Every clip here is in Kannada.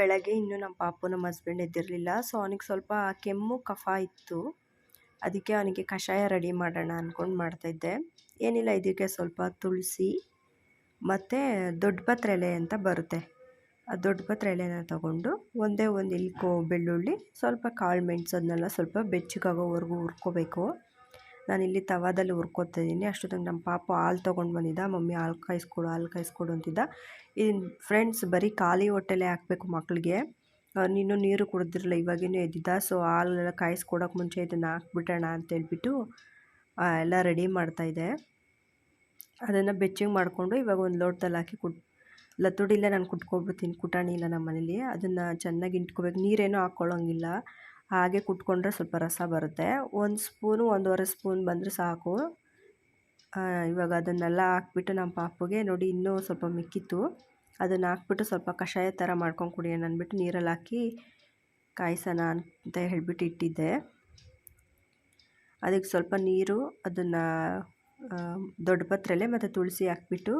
ಬೆಳಗ್ಗೆ ಇನ್ನೂ ನಮ್ಮ ಪಾಪು ನಮ್ಮ ಹಸ್ಬೆಂಡ್ ಎದ್ದಿರಲಿಲ್ಲ. ಸೊ ಅವನಿಗೆ ಸ್ವಲ್ಪ ಕೆಮ್ಮು, ಕಫ ಇತ್ತು. ಅದಕ್ಕೆ ಅವನಿಗೆ ಕಷಾಯ ರೆಡಿ ಮಾಡೋಣ ಅಂದ್ಕೊಂಡು ಮಾಡ್ತಾಯಿದ್ದೆ. ಏನಿಲ್ಲ, ಇದಕ್ಕೆ ಸ್ವಲ್ಪ ತುಳಸಿ ಮತ್ತು ದೊಡ್ಡ ಪತ್ರೆ ಎಲೆ ಅಂತ ಬರುತ್ತೆ. ಆ ದೊಡ್ಡ ತಗೊಂಡು ಒಂದೇ ಒಂದು ಇಲ್ಕೋ ಬೆಳ್ಳುಳ್ಳಿ, ಸ್ವಲ್ಪ ಕಾಳು ಮೆಣಸು ಸ್ವಲ್ಪ ಬೆಚ್ಚಗಾಗೋವರೆಗೂ ಹುರ್ಕೋಬೇಕು. ನಾನಿಲ್ಲಿ ತವಾದಲ್ಲಿ ಹುರ್ಕೋತಾ ಇದ್ದೀನಿ. ಅಷ್ಟೊತ್ತಿಗೆ ನಮ್ಮ ಪಾಪ ಹಾಲು ತೊಗೊಂಡು ಬಂದಿದ್ದ. ಮಮ್ಮಿ ಹಾಲು ಕಾಯಿಸ್ಕೊಡು ಹಾಲು ಕಾಯಿಸ್ಕೊಡು ಅಂತಿದ್ದ. ಇನ್ನು ಫ್ರೆಂಡ್ಸ್ ಬರೀ ಖಾಲಿ ಹೊಟ್ಟೆಲೆ ಹಾಕಬೇಕು ಮಕ್ಕಳಿಗೆ ನೀನು ನೀರು ಕುಡಿದಿರಲ್ಲ ಇವಾಗಿನೂ ಎದ್ದಿದ್ದ. ಸೊ ಹಾಲೆಲ್ಲ ಕಾಯಿಸ್ಕೊಡೋಕೆ ಮುಂಚೆ ಇದನ್ನು ಹಾಕ್ಬಿಟ್ಟೋಣ ಅಂತೇಳ್ಬಿಟ್ಟು ಎಲ್ಲ ರೆಡಿ ಮಾಡ್ತಾಯಿದ್ದೆ ಅದನ್ನು ಬೆಚ್ಚಿಂಗ್ ಮಾಡಿಕೊಂಡು ಇವಾಗ ಒಂದು ಲೋಟದಲ್ಲಿ ಹಾಕಿ ಕುಟ್ ಲತ್ತುಡಿಲ್ಲೇ ನಾನು ಕುಟ್ಕೊಬಿಡ್ತೀನಿ. ಕುಟಾಣಿ ಇಲ್ಲ ನಮ್ಮ ಮನೇಲಿ ಅದನ್ನು ಚೆನ್ನಾಗಿ ಇಟ್ಕೋಬೇಕು. ನೀರೇನೂ ಹಾಕ್ಕೊಳ್ಳೋಂಗಿಲ್ಲ ಹಾಗೆ ಕುಟ್ಕೊಂಡ್ರೆ ಸ್ವಲ್ಪ ರಸ ಬರುತ್ತೆ. ಒಂದು ಸ್ಪೂನು, ಒಂದೂವರೆ ಸ್ಪೂನ್ ಬಂದರೆ ಸಾಕು. ಇವಾಗ ಅದನ್ನೆಲ್ಲ ಹಾಕ್ಬಿಟ್ಟು ನಮ್ಮ ಪಾಪುಗೆ ನೋಡಿ ಇನ್ನೂ ಸ್ವಲ್ಪ ಮಿಕ್ಕಿತ್ತು. ಅದನ್ನು ಹಾಕ್ಬಿಟ್ಟು ಸ್ವಲ್ಪ ಕಷಾಯ ಥರ ಮಾಡ್ಕೊಂಡು ಕುಡಿಯೋಣ ಅಂದ್ಬಿಟ್ಟು ನೀರಲ್ಲಿ ಹಾಕಿ ಕಾಯಿಸೋಣ ಅಂತ ಹೇಳಿಬಿಟ್ಟು ಇಟ್ಟಿದ್ದೆ. ಅದಕ್ಕೆ ಸ್ವಲ್ಪ ನೀರು, ಅದನ್ನು ದೊಡ್ಡ ಪತ್ರೆಲೆ ಮತ್ತು ತುಳಸಿ ಹಾಕ್ಬಿಟ್ಟು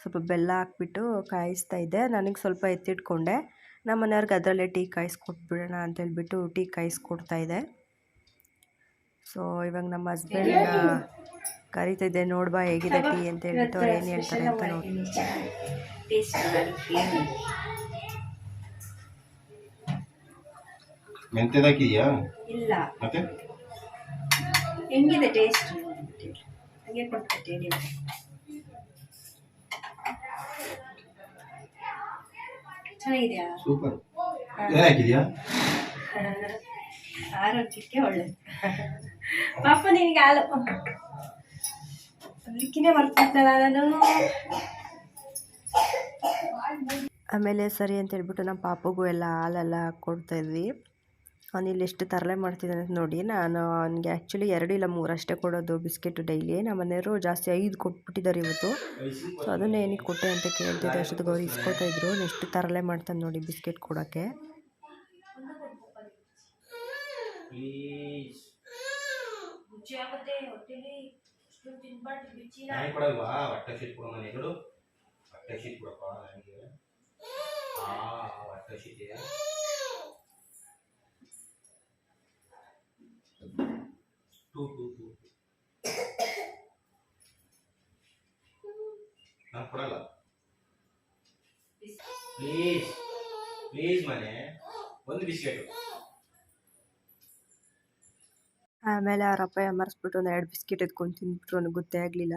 ಸ್ವಲ್ಪ ಬೆಲ್ಲ ಹಾಕ್ಬಿಟ್ಟು ಕಾಯಿಸ್ತಾ ಇದ್ದೆ. ನನಗೆ ಸ್ವಲ್ಪ ಎತ್ತಿಟ್ಕೊಂಡೆ. ನಮ್ಮ ಮನೆಯವ್ರಿಗೆ ಅದರಲ್ಲೇ ಟೀ ಕಾಯಿಸ್ಕೊಟ್ಬಿಡೋಣ ಅಂತೇಳ್ಬಿಟ್ಟು ಟೀ ಕಾಯಿಸ್ಕೊಡ್ತಾ ಇದೆ. ಸೊ ಇವಾಗ ನಮ್ಮ ಹಸ್ಬೆಂಡ್ನ ಕರಿತಿದ್ದೆ ನೋಡ್ಬಾ ಹೇಗಿದೆ ಟೀ? ಅಂತ ಹೇಳ್ಬಿಟ್ಟು ಅವ್ರು ಏನು ಹೇಳ್ತಾರೆ ಅಂತ ನೋಡಿ. ಇಲ್ಲ. ಮತ್ತೆ? ಹೆಂಗಿದೆ ಟೇಸ್ಟ್ ಹಂಗೆ ಕೊಡ್ತೈತೆ ಚೆನ್ನಾಗಿದೆಯಾ? ಸೂಪರ್ ಏನ್ ಹಾಕಿದ್ಯಾ ಆರೋಗ್ಯಕ್ಕೆ ಒಳ್ಳೇದು. ಪಾಪ ನಿನಗೆ ಹಾಲು ಅದಕ್ಕಿನೇ ಮರ್ತಿದ್ದಲ್ಲ ನಾನು ಆಮೇಲೆ ಸರಿ ಅಂತ ಹೇಳ್ಬಿಟ್ಟು ನಮ್ಮ ಪಾಪಗೂ ಎಲ್ಲ ಹಾಲೆಲ್ಲ ಕೊಡ್ತಾ ಇದ್ವಿ. ಅವನಿಲ್ಲಿ ಎಷ್ಟು ತರಲೆ ಮಾಡ್ತಿದ್ದಾನೆ ಅಂತ ನೋಡಿ ನಾನು ಅವನಿಗೆ ಆ್ಯಕ್ಚುಲಿ ಎರಡು ಇಲ್ಲ ಮೂರು ಅಷ್ಟೇ ಕೊಡೋದು ಬಿಸ್ಕೆಟ್ ಡೈಲಿ ನಮ್ಮ ಮನೆಯವರು ಜಾಸ್ತಿ ಐದು ಕೊಟ್ಬಿಟ್ಟಿದ್ದಾರೆ ಇವತ್ತು. ಸೊ ಅದನ್ನೇ ಏನಕ್ಕೆ ಕೊಟ್ಟೆ ಅಂತ ಕೇಳ್ತಿದ್ದೆ ಅಷ್ಟೊತ್ತಿಗೆ ಗೌರಿ ಇಸ್ಕೊತಾ ಇದ್ರು. ಎಷ್ಟು ತರಲೆ ಮಾಡ್ತಾನೆ ನೋಡಿ ಬಿಸ್ಕೆಟ್ ಕೊಡೋಕ್ಕೆ. ಹೊಟ್ಟೆ ಟೂ ಟೂ ಟೂ ನಾನು ಕೊಡಲ್ಲ. ಪ್ಲೀಸ್ ಪ್ಲೀಸ್ ಮನೆ. ಒಂದು ಬಿಸ್ಕೆಟ್. ಆಮೇಲೆ ಅವ್ರ ಅಪ್ಪ ಮರೆಸ್ಬಿಟ್ಟು ಒಂದು ಎರಡು ಬಿಸ್ಕೆಟ್ ಎತ್ಕೊಂಡು ತಿಂದ್ಬಿಟ್ರು ನನಗೆ ಗೊತ್ತೇ ಆಗಲಿಲ್ಲ.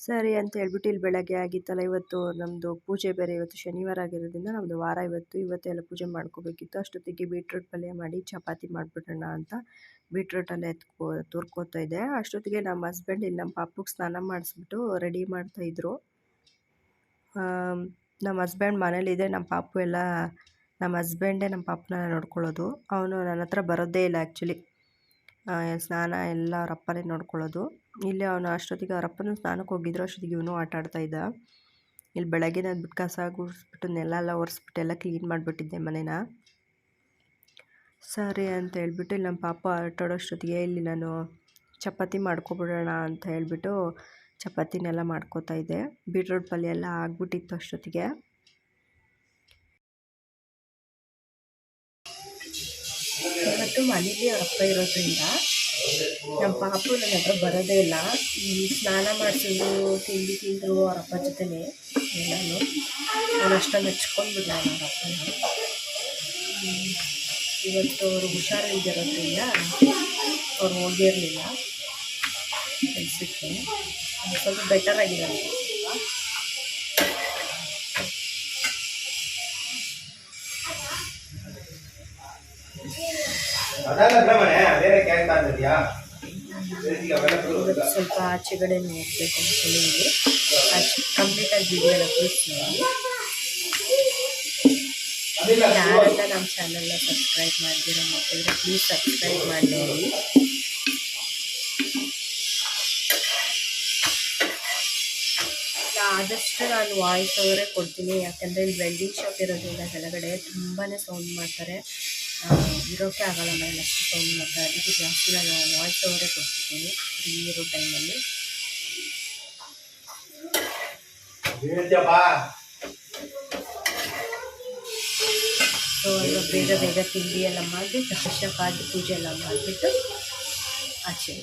ಸರಿ ಅಂತ ಹೇಳ್ಬಿಟ್ಟು ಇಲ್ಲಿ ಬೆಳಗ್ಗೆ ಆಗಿತ್ತಲ್ಲ, ಇವತ್ತು ನಮ್ಮದು ಪೂಜೆ ಬೇರೆ ಇವತ್ತು ಶನಿವಾರ ಆಗಿರೋದ್ರಿಂದ ನಮ್ಮದು ವಾರ ಇವತ್ತು ಇವತ್ತೆಲ್ಲ ಪೂಜೆ ಮಾಡ್ಕೋಬೇಕಿತ್ತು. ಅಷ್ಟೊತ್ತಿಗೆ ಬೀಟ್ರೂಟ್ ಪಲ್ಯ ಮಾಡಿ ಚಪಾತಿ ಮಾಡಿಬಿಡೋಣ ಅಂತ ಬೀಟ್ರೂಟಲ್ಲಿ ಎತ್ಕೋ, ತುರ್ಕೋತಾ ಇದ್ದೆ. ಅಷ್ಟೊತ್ತಿಗೆ ನಮ್ಮ ಹಸ್ಬೆಂಡ್ ಇಲ್ಲಿ ನಮ್ಮ ಪಾಪುಗೆ ಸ್ನಾನ ಮಾಡಿಸ್ಬಿಟ್ಟು ರೆಡಿ ಮಾಡ್ತಾಯಿದ್ರು ನಮ್ಮ ಹಸ್ಬೆಂಡ್ ಮನೇಲಿದೆ ನಮ್ಮ ಪಾಪು ಎಲ್ಲ, ನಮ್ಮ ಹಸ್ಬೆಂಡೇ ನಮ್ಮ ಪಾಪನ ನೋಡ್ಕೊಳ್ಳೋದು. ಅವನು ನನ್ನ ಹತ್ರ ಬರೋದೇ ಇಲ್ಲ ಆ್ಯಕ್ಚುಲಿ ಸ್ನಾನ ಎಲ್ಲ ಅವ್ರ ಅಪ್ಪನೇ ನೋಡ್ಕೊಳ್ಳೋದು. ಇಲ್ಲಿ ಅವನು ಅಷ್ಟೊತ್ತಿಗೆ ಅವ್ರ ಅಪ್ಪನೂ ಸ್ನಾನಕ್ಕೆ ಹೋಗಿದ್ರು, ಅಷ್ಟೊತ್ತಿಗೆ ಇವನು ಆಟ ಆಡ್ತಾ ಇದ್ದ. ಇಲ್ಲಿ ಬೆಳಗ್ಗೆ ನಾನು ಬಿಟ್ಟು ಕಸ ಗುಡಿಸ್ಬಿಟ್ಟು, ನೆಲ ಎಲ್ಲ ಒರೆಸ್ಬಿಟ್ಟು ಎಲ್ಲ ಕ್ಲೀನ್ ಮಾಡಿಬಿಟ್ಟಿದ್ದೆ ಮನೇನ. ಸರಿ ಅಂತ ಹೇಳ್ಬಿಟ್ಟು ಇಲ್ಲಿ ನಮ್ಮ ಪಾಪ ಆಟಾಡೋಷ್ಟೊತ್ತಿಗೆ ಇಲ್ಲಿ ನಾನು ಚಪಾತಿ ಮಾಡ್ಕೊಬಿಡೋಣ ಅಂತ ಹೇಳ್ಬಿಟ್ಟು ಚಪಾತಿನೆಲ್ಲ ಮಾಡ್ಕೋತಾ ಇದ್ದೆ. ಬೀಟ್ರೂಟ್ ಪಲ್ಯ ಎಲ್ಲ ಆಗ್ಬಿಟ್ಟಿತ್ತು ಅಷ್ಟೊತ್ತಿಗೆ. ಮತ್ತು ಮನೇಲಿ ಅಪ್ಪ ಇರೋದ್ರಿಂದ ನಮ್ಮ ಪಾಪು ನನ್ನ ಹತ್ರ ಬರೋದೇ ಇಲ್ಲ. ಸ್ನಾನ ಮಾಡಿಸಿದ್ರು ತಿಂಡಿ ತಿಂದರು ಅವ್ರ ಅಪ್ಪ ಜೊತೆನೇ ಎಲ್ಲನೂ. ನಾನು ಅಷ್ಟೊಂದು ಅವ್ರ ಅಪ್ಪನ ಇವತ್ತು ಅವರು ಹುಷಾರಿಲ್ದಿರೋದ್ರಿಂದ ಅವ್ರು ಹೋಗಿರಲಿಲ್ಲ. ಕೆಲಸಕ್ಕೆ ಸ್ವಲ್ಪ ಬೆಟರ್ ಆಗಿದ್ದಾರೆ ಸ್ವಲ್ಪ ಆಚೆಗಡೆ ಹೋಗ್ಬೇಕು ಅಂದ್ಕೊಂಡಿದ್ದೀವಿ ಆಚೆ ಕಂಪ್ಲೀಟಾಗಿ ಆಗಿ ಎಲ್ಲ ತೋರಿಸ್ತೀನಿ. ಯಾರೆಲ್ಲ ನಮ್ಮ ಚಾನಲ್ನ ಸಬ್ಸ್ಕ್ರೈಬ್ ಮಾಡ್ದಿರೋ ಮಕ್ಕಳಿಗೆ ಪ್ಲೀಸ್ ಸಬ್ಸ್ಕ್ರೈಬ್ ಮಾಡಿ. ನೋಡಿ ಆದಷ್ಟು ನಾನು ವಾಯ್ಸ್ ಅವರೇ ಕೊಡ್ತೀನಿ. ಯಾಕಂದರೆ ಇಲ್ಲಿ ವೆಲ್ಡಿಂಗ್ ಶಾಪ್ ಇರೋದ್ರಿಂದ ಕೆಳಗಡೆ ತುಂಬಾ ಸೌಂಡ್ ಮಾಡ್ತಾರೆ. ಇರೋಕ್ಕೆ ಆಗಲ್ಲ ಮನೇಲಿ ಅಷ್ಟು ಸೌಂಡ್ ಮಾಡ್ತಾರೆ ಅದಕ್ಕೆ ಜಾಸ್ತಿ ನಾನು ವಾಯ್ಸ್ ಓವರೇ ಕೊಡ್ತಿದ್ದೀನಿ ಫ್ರೀ ಇರೋ ಟೈಮಲ್ಲಿ ಸೊ ಇವಾಗ ಬೇಗ ಬೇಗ ತಿಂಡಿ ಎಲ್ಲ ಮಾಡಿಬಿಟ್ಟು ಫ್ರೆಶಪ್ ಆಗಿ ಪೂಜೆ ಎಲ್ಲ ಮಾಡಿಬಿಟ್ಟು ಆಚೆ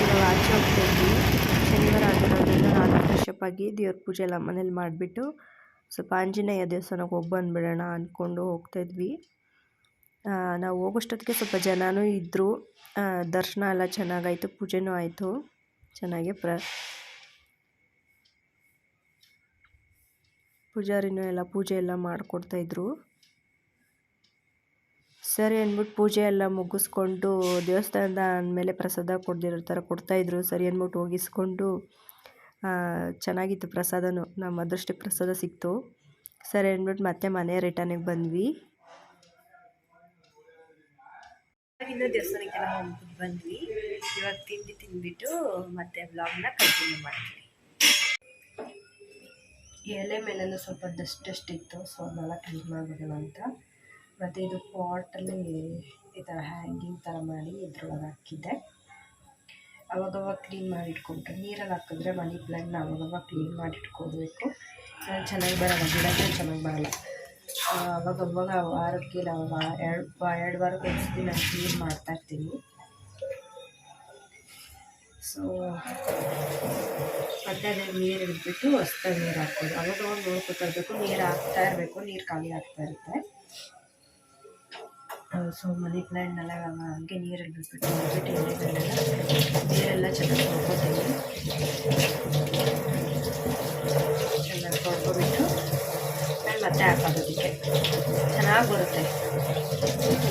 ನಾವು ಆಚೆ ಹೋಗ್ತಾ ಇದ್ವಿ ಶನಿವಾರ ಆಗಿರೋದ್ರಿಂದ ನಾನು ಫ್ರೆಶಪ್ ಆಗಿ ದೇವ್ರ ಪೂಜೆ ಎಲ್ಲ ಮನೇಲಿ ಮಾಡಿಬಿಟ್ಟು ಸ್ವಲ್ಪ ಆಂಜನೇಯ ದೇವಸ್ಥಾನಕ್ಕೆ ಹೋಗಿ ಬಂದುಬಿಡೋಣ ಅಂದ್ಕೊಂಡು ಹೋಗ್ತಾಯಿದ್ವಿ ನಾವು ಹೋಗೋಷ್ಟೊತ್ತಿಗೆ ಸ್ವಲ್ಪ ಜನನೂ ಇದ್ದರು. ದರ್ಶನ ಎಲ್ಲ ಚೆನ್ನಾಗಾಯಿತು, ಪೂಜೆನೂ ಆಯಿತು. ಚೆನ್ನಾಗಿ ಪ್ರ ಪೂಜಾರಿನೂ ಎಲ್ಲ ಪೂಜೆ ಎಲ್ಲ ಮಾಡಿಕೊಡ್ತಾಯಿದ್ರು ಸರಿ ಅಂದ್ಬಿಟ್ಟು ಪೂಜೆ ಎಲ್ಲ ಮುಗಿಸ್ಕೊಂಡು ದೇವಸ್ಥಾನದ ಅಂದಮೇಲೆ ಪ್ರಸಾದ ಕೊಡ್ದಿರೋ ಥರ ಕೊಡ್ತಾಯಿದ್ರು ಸರಿ ಅಂದ್ಬಿಟ್ಟು ಹೋಗಿಸ್ಕೊಂಡು ಚೆನ್ನಾಗಿತ್ತು ಪ್ರಸಾದನು. ನಮ್ಮ ಅದೃಷ್ಟಕ್ಕೆ ಪ್ರಸಾದ ಸಿಕ್ತು. ಸರಿ ಅಂದ್ಬಿಟ್ಟು ಮತ್ತೆ ಮನೆ ರಿಟರ್ನಿಗೆ ಬಂದ್ವಿ. ದೇವಸ್ಥಾನಕ್ಕೆಲ್ಲ ಹೋಗ್ಬಿಟ್ಟು ಬಂದ್ವಿ. ಇವಾಗ ತಿಂಡಿ ತಿಂದ್ಬಿಟ್ಟು ಮತ್ತೆ ಬ್ಲಾಗ್ನ ಕಂಟಿನ್ಯೂ ಮಾಡ್ತೀವಿ. ಎಲೆ ಮೇಲೆಲ್ಲ ಸ್ವಲ್ಪ ಡಸ್ಟ್ ಡಸ್ಟ್ ಇತ್ತು ಸೊ ಅದನ್ನೆಲ್ಲ ಕ್ಲೀನ್ ಮಾಡಿಬಿಡೋಣ ಅಂತ. ಮತ್ತು ಇದು ಪಾಟಲ್ಲಿ ಈ ಥರ ಹ್ಯಾಂಗಿಂಗ್ ಥರ ಮಾಡಿ ಇದ್ರೊಳಗೆ ಹಾಕಿದ್ದೆ. ಅವಾಗವಾಗ ಕ್ಲೀನ್ ಮಾಡಿ ಇಟ್ಕೊಂಡ್ರೆ ನೀರಲ್ಲಿ ಹಾಕಿದ್ರೆ ಮನಿ ಪ್ಲ್ಯಾಂಟ್ನ ಅವಾಗವಾಗ ಕ್ಲೀನ್ ಮಾಡಿ ಇಲ್ಲಾಂದ್ರೆ ಚೆನ್ನಾಗಿ ಬರಲ್ಲ ಗಿಡಕ್ಕೆ ಚೆನ್ನಾಗಿ ಬರಲ್ಲ. ಅವಾಗವಾಗ ವಾರಕ್ಕೆ ಇಲ್ಲ ಎರಡು ಎರಡು ವಾರಕ್ಕೆ ಒಂದ್ಸತಿ ನಾನು ಕ್ಲೀನ್ ಮಾಡ್ತಾ ಇರ್ತೀನಿ. ಸೊ ಮತ್ತೆ ಅದೇ ನೀರು ಇಟ್ಬಿಟ್ಟು ಹೊಸ್ದಾಗಿ ನೀರು ಹಾಕೋದು ಅವಾಗ ನೋಡ್ಕೊತಾ ಇರಬೇಕು, ನೀರು ಹಾಕ್ತಾ ಇರಬೇಕು, ನೀರು ಖಾಲಿ ಆಗ್ತಾ ಇರುತ್ತೆ. ಸೊ ಮನಿ ಪ್ಲ್ಯಾಂಟ್ನೆಲ್ಲ ಹಂಗೆ ನೀರಲ್ಲಿ ಬಿಟ್ಬಿಟ್ಟು ಬಿಟ್ಟು ಎಲೆಗಳನ್ನೆಲ್ಲ ನೀರೆಲ್ಲ ಚೆನ್ನಾಗಿ ತೊಳ್ಕೊತೀನಿ. ಚೆನ್ನಾಗಿ ಆಮೇಲೆ ಮತ್ತೆ ಹಾಕೋದಕ್ಕೆ. ಚೆನ್ನಾಗಿ ಬರುತ್ತೆ.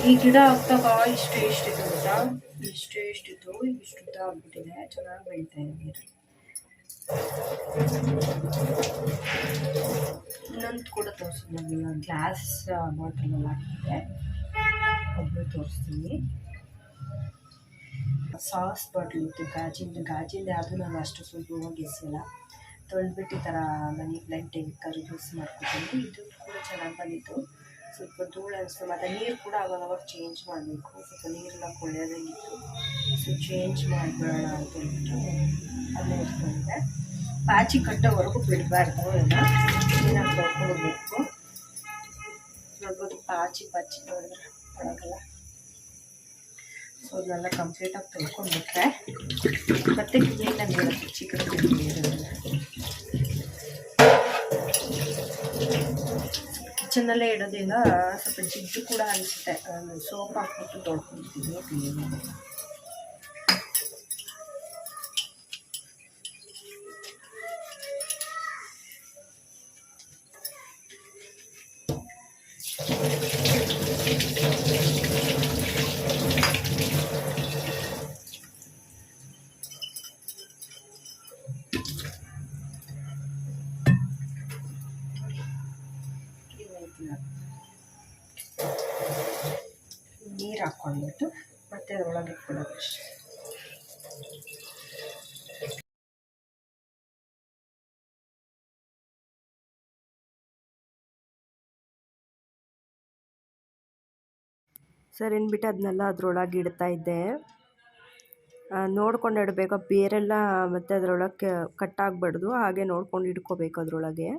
ಈ ಗಿಡ ಹಾಕ್ದಾಗ ಇಷ್ಟು ಎಷ್ಟಿತ್ತು ಗೊತ್ತಾ ಇಷ್ಟು ಎಷ್ಟಿತ್ತು ಇಷ್ಟು ಉದ್ದ ಆಗ್ಬಿಟ್ಟಿದೆ. ಚೆನ್ನಾಗಿ ಬೆಳೀತಾ ಇದೆ ನೀರು. ಇನ್ನೊಂದು ಕೂಡ ತೋರಿಸಿದ್ವಿ ಗ್ಲಾಸ್ ಬಾಟಲಲ್ಲಿ ಹಾಕಿದ್ದೆ. ಒಬ್ಬರು ತೋರಿಸ್ತೀನಿ. ಸಾಸ್ ಬಾಟ್ಲ್ ಇತ್ತು, ಗಾಜಿಂದ ಗಾಜಿಂದ ಯಾವುದು ನಾನು ಅಷ್ಟು ಸುಲಭವಾಗಿ ಎಸೆಯಲ್ಲ. ತೊಳೆದ್ಬಿಟ್ಟು ಈ ಥರ ಮನಿ ಪ್ಲ್ಯಾಂಟ್ ಟೆಂಕರ್ ಯೂಸ್ ಮಾಡ್ಕೊತೀನಿ. ಇದು ಕೂಡ ಚೆನ್ನಾಗಿ ಬಂದಿತ್ತು. ಸ್ವಲ್ಪ ಧೂಳು ಅನಿಸ್ತು. ಮತ್ತು ನೀರು ಕೂಡ ಅವಾಗವಾಗ ಅವಾಗ ಚೇಂಜ್ ಮಾಡಬೇಕು. ಸ್ವಲ್ಪ ನೀರೆಲ್ಲ ಕೊಳ್ಳೋದಾಗಿತ್ತು ಸೊ ಚೇಂಜ್ ಮಾಡಿಬಿಡೋಣ ಅಂತ ಹೇಳ್ಬಿಟ್ಟು ಅಲ್ಲೇ ಇಟ್ಕೊಂಡಿದ್ದೆ. ಪಾಚಿ ಕಟ್ಟೋವರೆಗೂ ಬಿಡಬಾರ್ದು ಎಲ್ಲ. ಕ್ಲೀನಾಗಿ ತೊಳ್ಕೊಳ್ಬೇಕು ನೋಡ್ಬೋದು ಪಾಚಿ ಪಾಚಿ ನೋಡಿದ್ರೆ. ಒಳಗೆಲ್ಲ ಸೊ ಅದನ್ನೆಲ್ಲ ಕಂಪ್ಲೀಟಾಗಿ ತೊಳ್ಕೊಂಡ್ಬಿಟ್ರೆ, ಮತ್ತೆ ಕ್ಲೀನಾಗಿ ಬರುತ್ತೆ ಚಿಕನ್ ಕಿಚನಲ್ಲೇ ಇಡೋದ್ರಿಂದ ಸ್ವಲ್ಪ ಜಿಡ್ಡು ಕೂಡ ಅನಿಸುತ್ತೆ. ಸೋಪ್ ಹಾಕ್ಬಿಟ್ಟು ತೊಳ್ಕೊಳ್ತೀನಿ ಕ್ಲೀನಾಗಿ ನೀರು ಹಾಕ್ಕೊಂಡ್ಬಿಟ್ಟು ಮತ್ತೆ ಅದರೊಳಗೆ ಇಟ್ಕೊಳ್ಳೋದು ಸರ್ ಏನ್ಬಿಟ್ಟು ಅದನ್ನೆಲ್ಲ ಅದರೊಳಗೆ ಇಡ್ತಾ ಇದ್ದೆ. ನೋಡ್ಕೊಂಡು ಇಡಬೇಕು. ಬೇರೆಲ್ಲ ಮತ್ತು ಅದರೊಳಗೆ ಕಟ್ಟಾಗಬಾರ್ದು ಹಾಗೆ ನೋಡ್ಕೊಂಡು ಇಟ್ಕೋಬೇಕು ಅದರೊಳಗೆ.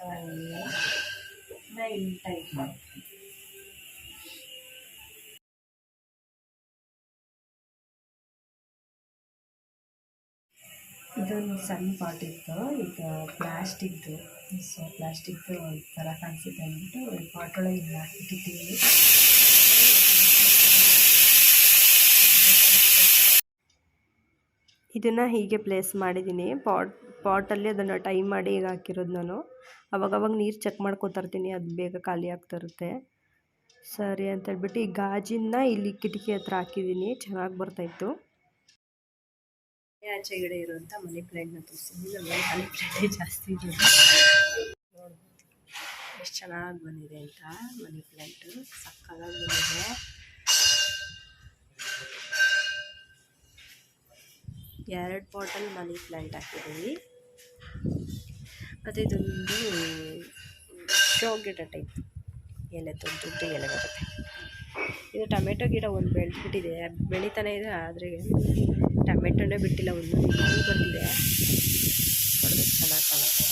ಇದೊಂದು ಸಣ್ಣ ಪಾಟ್ ಇತ್ತು. ಈಗ ಪ್ಲಾಸ್ಟಿಕ್ದು ಸೊ ಪ್ಲಾಸ್ಟಿಕ್ದು ಈ ಥರ ಕಾಣಿಸುತ್ತೆ ಅಂದ್ಬಿಟ್ಟು ಈ ಪಾಟ್ ಒಳಗೆ ಇದನ್ನ ಹಾಕಿಟ್ಟಿದ್ದೀವಿ. ಇದನ್ನು ಹೀಗೆ ಪ್ಲೇಸ್ ಮಾಡಿದ್ದೀನಿ. ಪಾಟ್ ಪಾಟಲ್ಲಿ ಅದನ್ನು ಟೈ ಮಾಡಿ ಈಗ ಹಾಕಿರೋದು ನಾನು. ಅವಾಗವಾಗ ನೀರು ಚೆಕ್ ಮಾಡ್ಕೊತಾ ಇರ್ತೀನಿ, ಅದು ಬೇಗ ಖಾಲಿ ಆಗ್ತಿರುತ್ತೆ ಸರಿ ಅಂತ ಹೇಳ್ಬಿಟ್ಟು ಈ ಗಾಜಿನ ಇಲ್ಲಿ ಕಿಟಕಿ ಹತ್ರ ಹಾಕಿದ್ದೀನಿ ಚೆನ್ನಾಗಿ ಬರ್ತಾಯಿತ್ತು ಆಚೆಗಡೆ ಇರುವಂಥ ಮನಿ ಪ್ಲ್ಯಾಂಟ್ನ ತೋರಿಸ್ತೀನಿ ಮನಿ ಪ್ಲ್ಯಾಂಟೇ ಜಾಸ್ತಿ ಎಷ್ಟು ಚೆನ್ನಾಗಿ ಬಂದಿದೆ ಅಂತ ಮನಿ ಪ್ಲ್ಯಾಂಟು ಸಕ್ಕತ್ತಾಗಿ ಬಂದಿದೆ. ಎರಡು ಬಾಟಲ್ ಮನಿ ಪ್ಲ್ಯಾಂಟ್ ಹಾಕಿದ್ದೀವಿ ಮತ್ತು ಇದೊಂದು ಶೋ ಗಿಡ ಟೈಪ್ ಎಲೆ ದೊಡ್ಡ ದೊಡ್ಡ ಎಲೆ ಬರುತ್ತೆ. ಇದು ಟೊಮೆಟೊ ಗಿಡ ಒಂದು ಬೆಳೆದ್ಬಿಟ್ಟಿದೆ. ಬೆಳೀತಾನೆ ಇದೆ, ಆದರೆ ಟೊಮೆಟೊನೇ ಬಿಟ್ಟಿಲ್ಲ ಒಂದು. ಹೂ ಬಂದಿದೆ. ಚೆನ್ನಾಗಿ ಕಾಣುತ್ತೆ.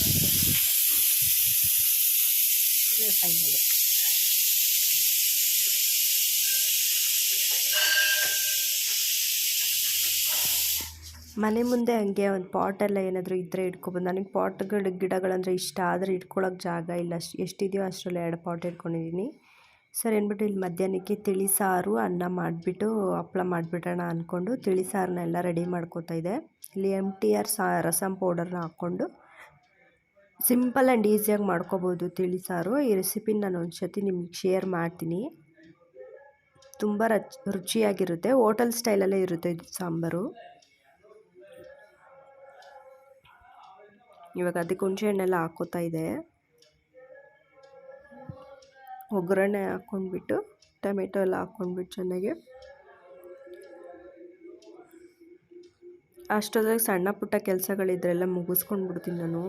ಮನೆ ಮುಂದೆ ಹಂಗೆ ಒಂದು ಪಾಟೆಲ್ಲ ಏನಾದರೂ ಇದ್ದರೆ ಇಟ್ಕೊಬೋದು. ನನಗೆ ಪಾಟ್ಗಳು ಗಿಡಗಳಂದರೆ ಇಷ್ಟ. ಆದರೆ ಇಟ್ಕೊಳ್ಳೋಕೆ ಜಾಗ ಇಲ್ಲ. ಅಷ್ಟು, ಎಷ್ಟಿದೆಯೋ ಅಷ್ಟರಲ್ಲಿ ಎರಡು ಪಾಟ್ ಇಟ್ಕೊಂಡಿದ್ದೀನಿ ಸರ್ ಅಂದ್ಬಿಟ್ಟು ಇಲ್ಲಿ ಮಧ್ಯಾಹ್ನಕ್ಕೆ ತಿಳಿಸಾರು ಅನ್ನ ಮಾಡಿಬಿಟ್ಟು ಹಪ್ಪಳ ಮಾಡಿಬಿಡೋಣ ಅಂದ್ಕೊಂಡು ತಿಳಿಸಾರನ್ನ ಎಲ್ಲ ರೆಡಿ ಮಾಡ್ಕೋತಾ ಇದೆ ಇಲ್ಲಿ ಎಂ ಟಿ ಆರ್ ಸಾ ರಸಮ್ ಪೌಡರ್ನ ಹಾಕ್ಕೊಂಡು ಸಿಂಪಲ್ ಆ್ಯಂಡ್ ಈಸಿಯಾಗಿ ಮಾಡ್ಕೋಬೋದು ತಿಳಿಸಾರು. ಈ ರೆಸಿಪಿನ ನಾನು ಒಂದು ಸತಿ ನಿಮ್ಗೆ ಶೇರ್ ಮಾಡ್ತೀನಿ. ತುಂಬ ರಚ್, ರುಚಿಯಾಗಿರುತ್ತೆ. ಹೋಟೆಲ್ ಸ್ಟೈಲಲ್ಲೇ ಇರುತ್ತೆ ಇದು ಸಾಂಬಾರು. ಇವಾಗ ಅದಕ್ಕೆ ಹುಣಸೆ ಹಣ್ಣೆಲ್ಲ ಹಾಕೋತಾ ಇದೆ. ಒಗ್ಗರಣೆ ಹಾಕ್ಕೊಂಡ್ಬಿಟ್ಟು ಟೊಮೆಟೊ ಎಲ್ಲ ಹಾಕ್ಕೊಂಡ್ಬಿಟ್ಟು ಚೆನ್ನಾಗಿ. ಅಷ್ಟೊತ್ತಿಗೆ ಸಣ್ಣ ಪುಟ್ಟ ಕೆಲಸಗಳಿದ್ರೆಲ್ಲ ಮುಗಿಸ್ಕೊಂಡ್ಬಿಡ್ತೀನಿ ನಾನು.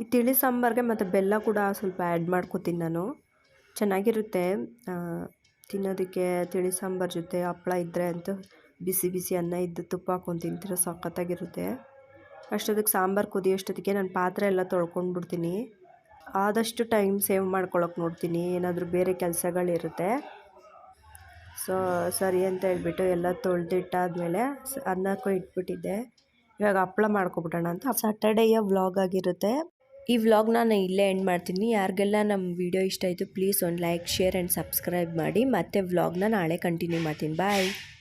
ಈ ತಿಳಿ ಸಾಂಬಾರಿಗೆ ಮತ್ತು ಬೆಲ್ಲ ಕೂಡ ಸ್ವಲ್ಪ ಆ್ಯಡ್ ಮಾಡ್ಕೋತೀನಿ ನಾನು. ಚೆನ್ನಾಗಿರುತ್ತೆ. ತಿನ್ನೋದಕ್ಕೆ ತಿಳಿ ಸಾಂಬಾರು ಜೊತೆ ಹಪ್ಪಳ ಇದ್ದರೆ ಅಂತೂ ಬಿಸಿ ಬಿಸಿ ಅನ್ನ ಇದ್ದು ತುಪ್ಪ ಹಾಕೊಂಡು ತಿಂತಿರೋ ಸಖತ್ತಾಗಿರುತ್ತೆ. ಅಷ್ಟೊತ್ತಿಗೆ ಸಾಂಬಾರು ಕುದಿಯೋಷ್ಟೊತ್ತಿಗೆ ನಾನು ಪಾತ್ರೆ ಎಲ್ಲ ತೊಳ್ಕೊಂಡ್ಬಿಡ್ತೀನಿ. ಆದಷ್ಟು ಟೈಮ್ ಸೇವ್ ಮಾಡ್ಕೊಳ್ಳೋಕೆ ನೋಡ್ತೀನಿ. ಏನಾದರೂ ಬೇರೆ ಕೆಲಸಗಳಿರುತ್ತೆ. ಸೊ ಸರಿ ಅಂತ ಹೇಳ್ಬಿಟ್ಟು ಎಲ್ಲ ತೊಳೆದಿಟ್ಟಾದಮೇಲೆ ಅನ್ನಕ್ಕೂ ಇಟ್ಬಿಟ್ಟಿದ್ದೆ. ಇವಾಗ ಹಪ್ಳ ಮಾಡ್ಕೊಬಿಡೋಣ ಅಂತ. ಸ್ಯಾಟರ್ಡೇಯ ವ್ಲಾಗ್ ಆಗಿರುತ್ತೆ. ಈ ವ್ಲಾಗ್ನ ನಾನು ಇಲ್ಲೇ ಎಂಡ್ ಮಾಡ್ತೀನಿ. ಯಾರಿಗೆಲ್ಲ ನಮ್ಮ ವಿಡಿಯೋ ಇಷ್ಟ ಆಯಿತು ಪ್ಲೀಸ್ ಒಂದು ಲೈಕ್ ಶೇರ್ ಆ್ಯಂಡ್ ಸಬ್ಸ್ಕ್ರೈಬ್ ಮಾಡಿ. ಮತ್ತೆ ವ್ಲಾಗ್ನ ನಾಳೆ ಕಂಟಿನ್ಯೂ ಮಾಡ್ತೀನಿ. ಬಾಯ್